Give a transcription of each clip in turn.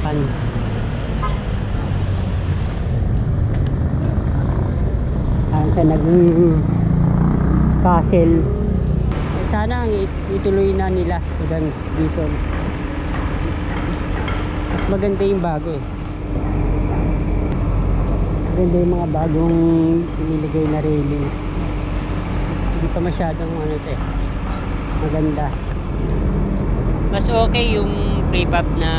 Pan. Ayan siya naging castle. Sana ang it- ituloy na nila doon dito. Mas maganda yung bago eh. Maganda yung mga bagong iniligay na railings. Hindi pa masyadong ano ito eh. Maganda. Mas okay yung prefab na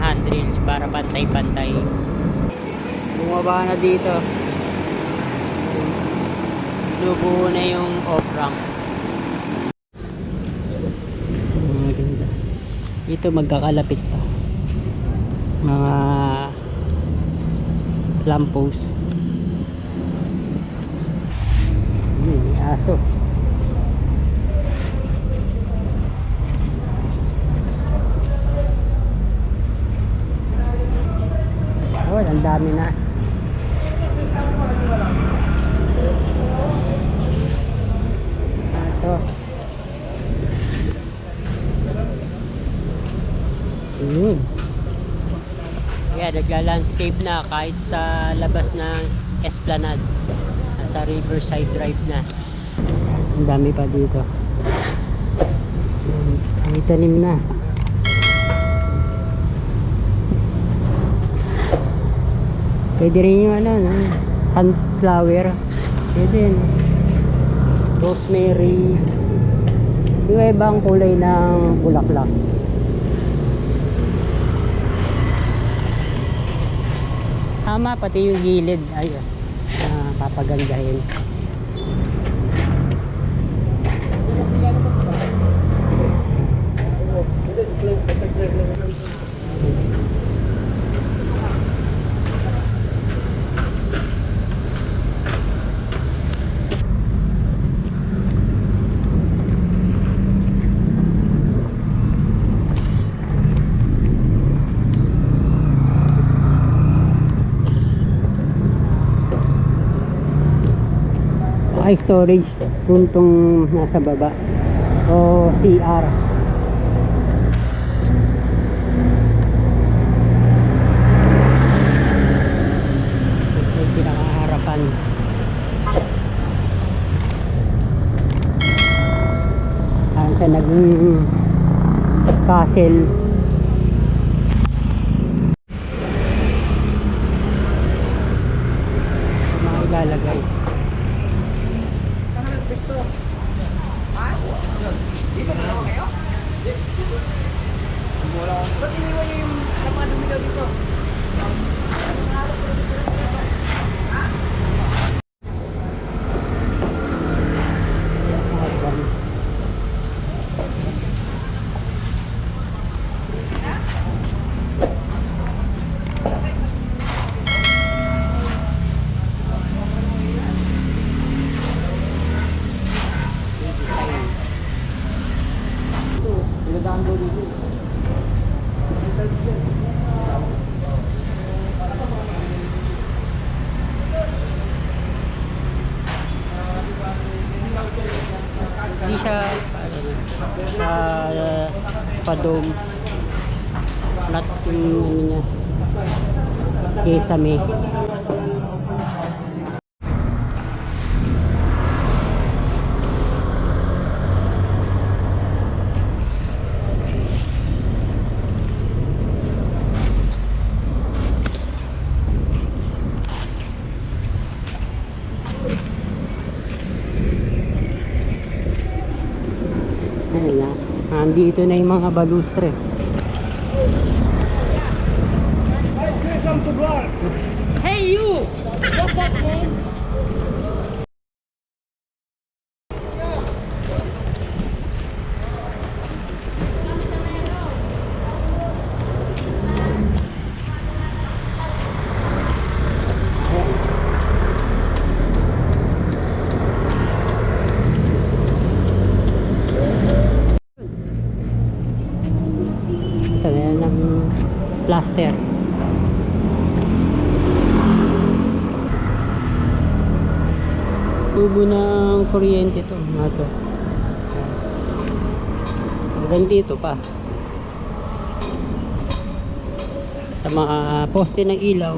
handrails para pantay-pantay. Bumaba na dito. Lubuo na yung off-ramp. Dito magkakalapit pa. Mga lamppost. May aso. Ang dami na. Ito. Yun. Yeah, nagla-landscape na kahit sa labas ng Esplanade. Nasa Riverside Drive na. Ang dami pa dito. May tanim na. Pwede rin yung ano, no? sunflower. Pwede yun. Rosemary. Yung ibang kulay ng bulaklak. Tama, pati yung gilid. Ayun. Ah, papagandahin. Ay storage room tong nasa baba. O CR ito yung pinakaharapan. Ayan siya naging castle sa mga ilalagay Saan ka gusto? Ha? Dito na naman kayo? Wala akong... Ba't iniwan niyo yung mga dumilaw dito? Pinadaan daw dito. Hindi siya uh, pa-dome. Flat yung ano niya. Kesame. Ano na? Andito na yung mga balustre. Hey you! What's up man? Ito na yan ng plaster. Tubo ng kuryente to. Mga to. Hanggang dito pa. Sa mga poste ng ilaw.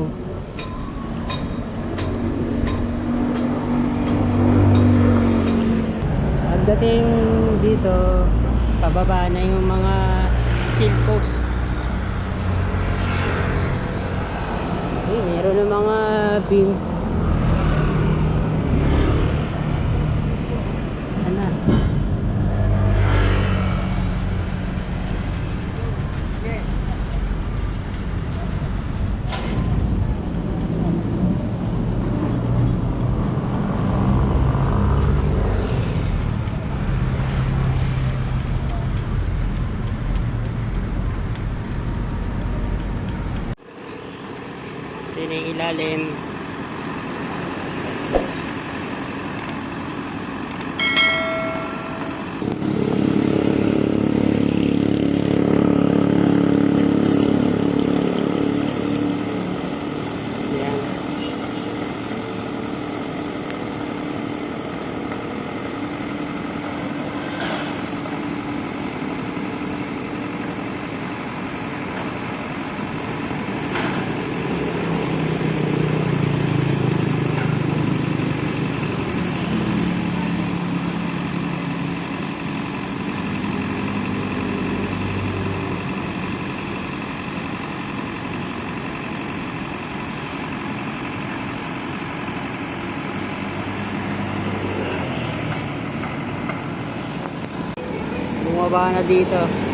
Pagdating dito, pababa na yung mga steel post. Eh, meron ng mga beams. Ano? Ilalim. Yan. Bumaba na dito.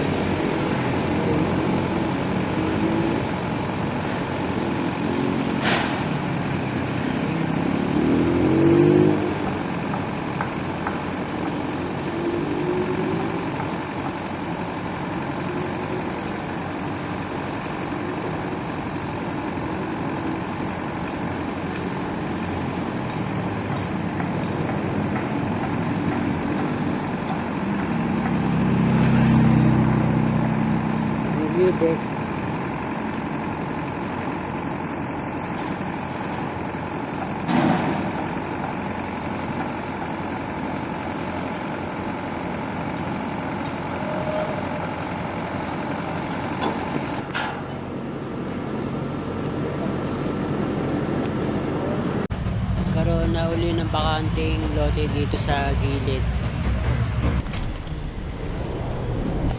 Na uli ng bakanting lote dito sa gilid.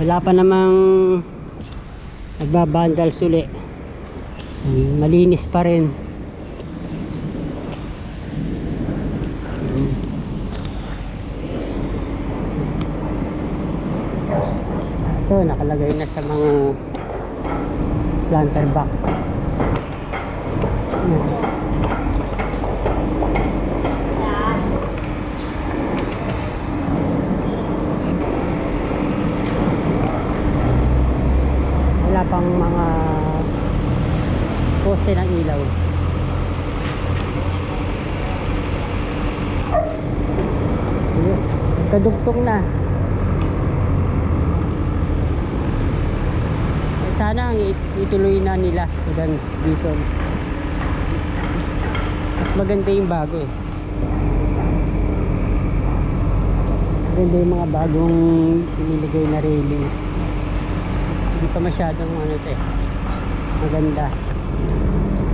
Wala pa namang nagbabandal suli. Malinis pa rin. Ito, nakalagay na sa mga planter box. Yan. Pang mga poste ng ilaw. Kadugtong na. Sana ang it- ituloy na nila hanggang dito. Mas maganda yung bago eh. Maganda yung mga bagong iniligay na railings hindi pa masyadong ano to eh. Maganda.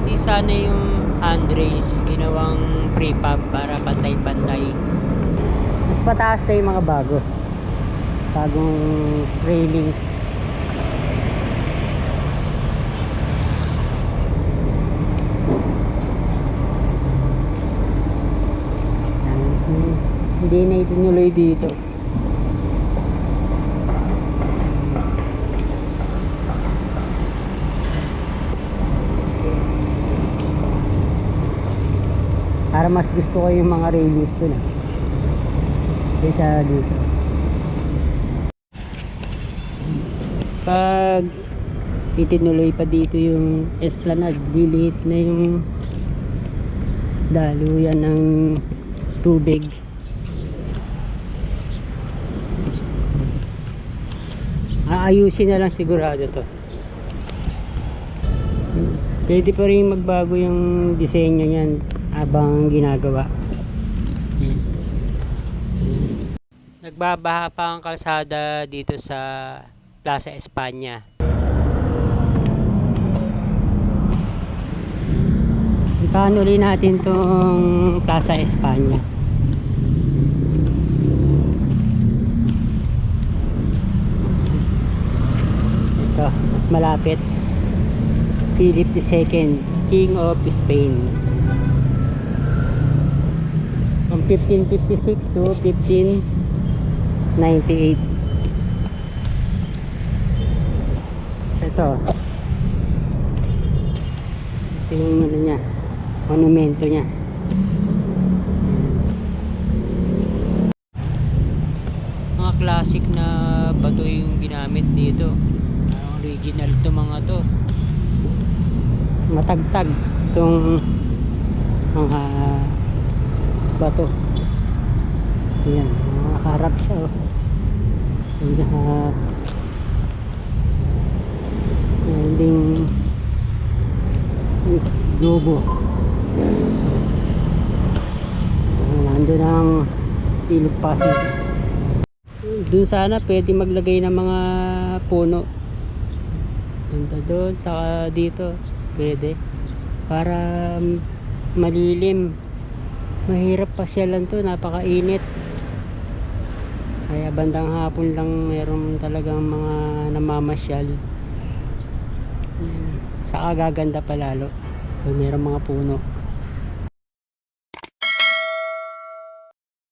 Di sana yung handrails ginawang prefab para pantay-pantay. Mas pataas na yung mga bago. Bagong railings. Hmm, Hindi na itinuloy dito. Para mas gusto ko yung mga railings dun eh. Kaysa dito. Pag itinuloy pa dito yung esplanade, diliit na yung daluyan ng tubig. Aayusin na lang sigurado to. Pwede pa rin magbago yung disenyo niyan habang ginagawa. Hmm. Nagbabaha pa ang kalsada dito sa Plaza España. Ipaano ulit natin tong Plaza España. Ito, mas malapit. Philip II, King of Spain. From 1556 to 1598. Ito. Ito yung ano niya, monumento niya. Mga classic na bato yung ginamit dito. Parang original to mga to. Matagtag itong mga bato. Ayan, nakaharap siya oh. Naka ending globo. Nandun ang Philip Pasig. Doon sana pwede maglagay ng mga puno. Banda doon, saka dito. Pwede. Para mm, malilim. Mahirap pasyalan to, napakainit. Kaya bandang hapon lang meron talagang mga namamasyal. Ayan. Saka gaganda pa lalo. Meron mga puno.